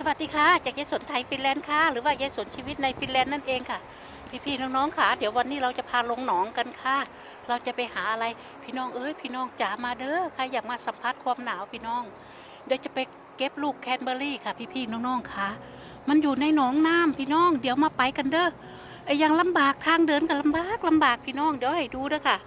สวัสดีค่ะ จากยายสนไทยฟินแลนด์ค่ะ หรือว่ายายสนชีวิตในฟินแลนด์นั่นเองค่ะ พี่ๆน้องๆค่ะ เดี๋ยววันนี้เราจะพาลงหนองกันค่ะ เราจะไปหาอะไร พี่น้องเอ้ย พี่น้องจ๋ามาเด้อใครอยากมาสัมผัสความหนาวพี่น้อง เดี๋ยวจะไปเก็บลูกแคนเบอร์รี่ค่ะ พี่ๆน้องๆค่ะ มันอยู่ในหนองน้ำพี่น้อง เดี๋ยวมาไปกันเด้อไอ้ยังลำบากทางเดินก็ลำบากลำบากพี่น้อง เดี๋ยวให้ดูเด้อค่ะ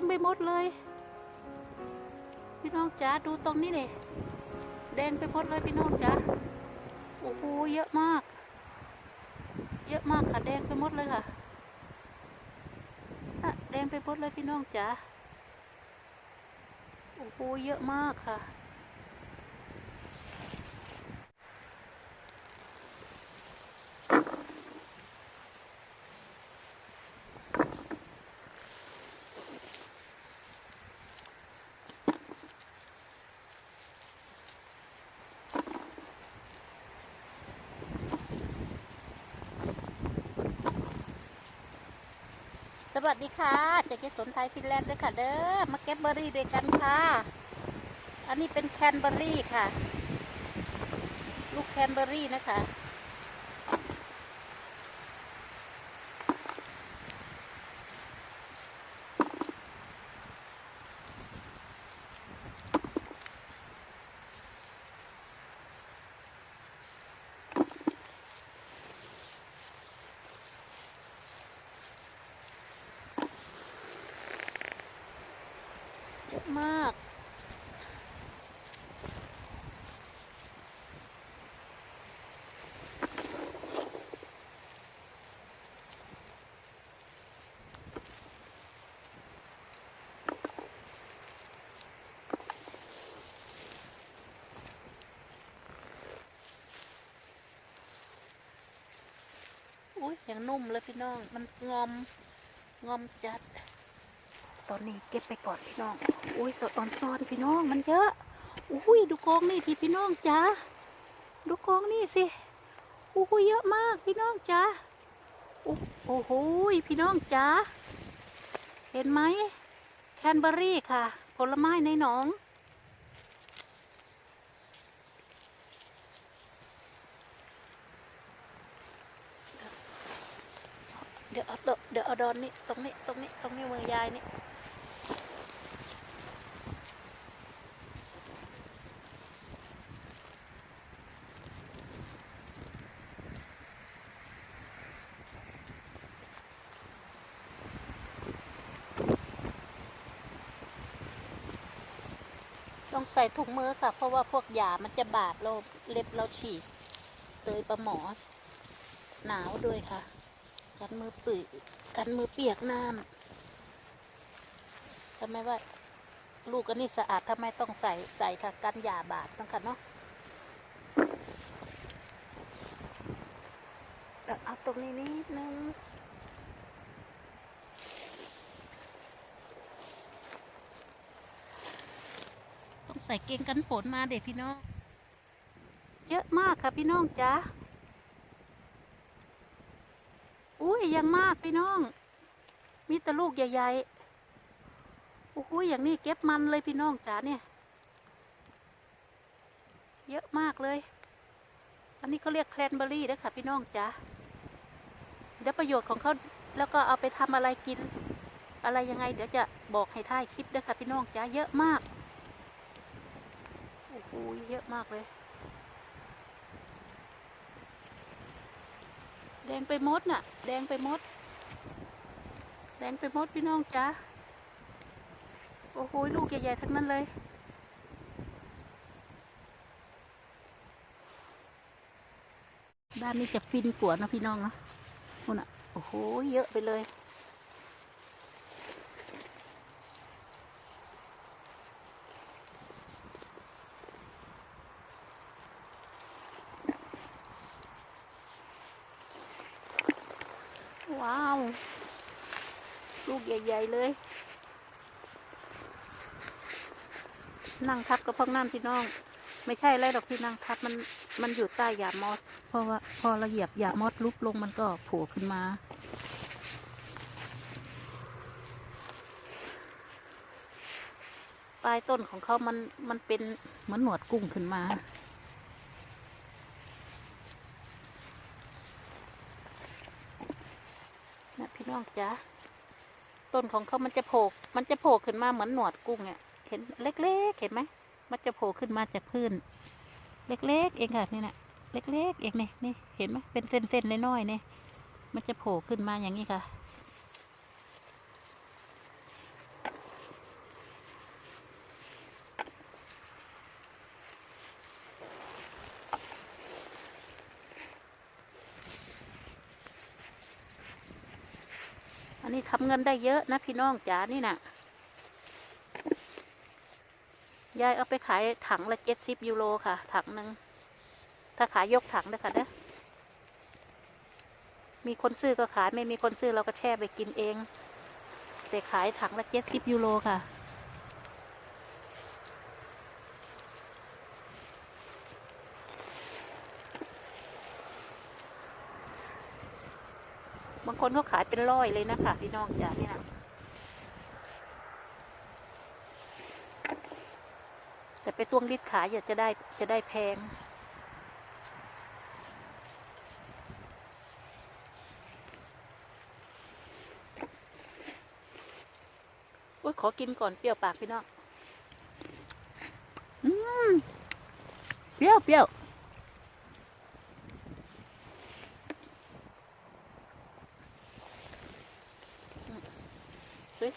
งไปหมดเลย พี่น้องจ๋าดูตรงนี้เลยแดงไปหมดเลยพี่น้องจ๋าโอ้โหเยอะมาก เยอะมากค่ะแดงไปหมดเลยค่ะอะแดงไปหมดเลยพี่น้องจ๋าโอ้โหเยอะมากค่ะ วัสดีค่ะจากเจสนไทยฟินแลนด์ด้วยค่ะเด้อมาเก็บเบอร์รี่ด้วยกันค่ะ อันนี้เป็นแคนเบอร์รี่ค่ะ ลูกแคนเบอร์รี่นะคะ อะมากอุ้ยยังนุ่มเลยพี่น้อง มันงอม งอมจัด ตอนนี้เก็บไปก่อนพี่น้องอุ้ยสดอ่อนซ้อนพี่น้องมันเยอะอุ้ยดูกองนี่ที่พี่น้องจ้าดูกองนี่สิอุ้ยเยอะมากพี่น้องจ้าอุ๊โอ้โหพี่น้องจ้าเห็นไหมแคนเบอรี่ค่ะ ผลไม้ในหนองเดี๋ยวเอาเดี๋ยวเอาดอนนี่ตรงนี้ตรงนี้ตรงนี้มือยายนี่ ต้องใส่ถุงมือค่ะ เพราะว่าพวกยามันจะบาดเราเล็บเราฉีกเตยปลาหมอ หนาวด้วยค่ะ กันมือเปียกกันมือเปียกน้ำทำไมว่า ลูกอันนี้สะอาดทำไมต้องใส่ใส่ค่ะ กันยาบาดต้องค่ะเนาะเอาตรงนี้นิดนึง ต้อง ใส่เกงกันฝนมาเด็กพี่น้อง เยอะมากค่ะพี่น้องจ้าอุ้ยยังมากพี่น้อง มีแต่ลูกใหญ่ๆโอ้โหอย่างนี้เก็บมันเลยพี่น้องจ๋าเนี่ย เยอะมากเลย อันนี้เขาเรียกแคลนเบอร์รี่นะค่ะพี่น้องจ๋าเดี๋ยวประโยชน์ของเขาแล้วก็เอาไปทำอะไรกิน อะไรยังไง เดี๋ยวจะบอกให้ท้ายคลิปนะคะพี่น้องจ๋าเยอะมาก อ้โหเยอะมากเลย แดงไปมดน่ะ แดงไปมด แดงไปมดพี่น้องจ้าโอ้โหลูกใหญ่ๆทั้งนั้นเลยด้านนี้จะฟินกว่านะพี่น้องเนาะนู่นอะ โอ้โห เยอะไปเลย ว้าว ลูกใหญ่ ๆ เลย นั่งทับกับพักน้ำพี่น้อง ไม่ใช่อะไรหรอกพี่นางทับมันมันอยู่ใต้หยามอสเพราะว่าพอเราเหยียบหยามอสลุบลงมันก็โผล่ขึ้นมาปลายต้นของเขามันมันเป็นเหมือนหนวดกุ้งขึ้นมา น้องจ๊ะต้นของเขามันจะโผล่มันจะโผล่ขึ้นมาเหมือนหนวดกุ้งเนี่ยเห็นเล็กๆ เห็นไหมมันจะโผล่ขึ้นมาจากพื้น เล็กๆ เองค่ะนี่นะเล็กๆ เองเนี่ยนี่เห็นไหมเป็นเส้นๆน้อยๆเนี่ยมันจะโผล่ขึ้นมาอย่างนี้ค่ะ อันนี้ทำเงินได้เยอะนะพี่น้องจ๋านี่น่ะ ยายเอาไปขายถังละเจ็ดสิบยูโรค่ะ ถังหนึ่งถ้าขายยกถังนะคะเด้อมีคนซื้อก็ขายไม่มีคนซื้อเราก็แช่ไปกินเอง แต่ขายถังละเจ็ดสิบยูโรค่ะ บางคนเขาขายเป็นร้อยเลยนะคะพี่น้องจ๋านี่นะแต่ไปตวงริดขายอยากจะได้จะได้แพงโอ้ยขอกินก่อนเปรี้ยวปากพี่น้อง อืม เปรี้ยวเปรี้ยว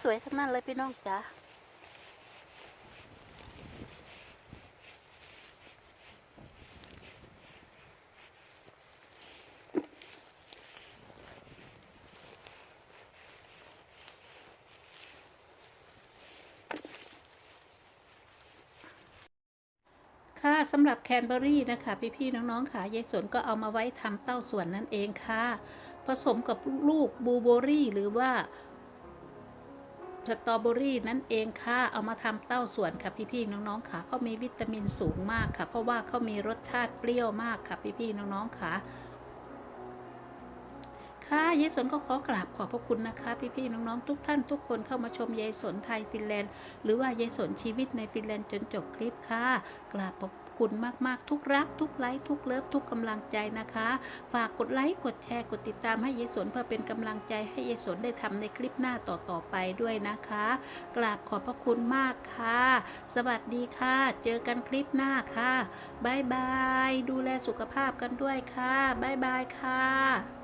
สวยๆทั้งนั้นเลยพี่น้องจ๋าค่ะสำหรับแคนเบอรี่นะคะ พี่ๆน้องๆค่ะยายสนก็เอามาไว้ทำเต้าส่วนนั่นเองค่ะ ผสมกับลูกบลูเบอรี่หรือว่า สตรอเบอรี่นั่นเองค่ะ เอามาทำเต้าส่วนค่ะพี่ๆน้องๆค่ะเขามีวิตามินสูงมากค่ะ เพราะว่าเขามีรสชาติเปรี้ยวมากค่ะพี่ๆน้องๆค่ะค่ะยายสนก็ขอกราบขอบพระคุณนะคะ พี่ๆน้องๆทุกท่านทุกคนเข้ามาชมยายสนไทยฟินแลนด์ หรือว่ายายสนชีวิตในฟินแลนด์จนจบคลิปค่ะ กราบขอบ คุณมากๆ ทุกรัก ทุกไลค์ทุกเลิฟทุกกำลังใจนะคะ ฝากกดไลค์กดแชร์กดติดตามให้เยสนเพื่อเป็นกำลังใจให้เยสนได้ทำในคลิปหน้าต่อๆไปด้วยนะคะ กราบขอบพระคุณมากค่ะ สวัสดีค่ะ เจอกันคลิปหน้าค่ะบายบายดูแลสุขภาพกันด้วยค่ะบายบายค่ะ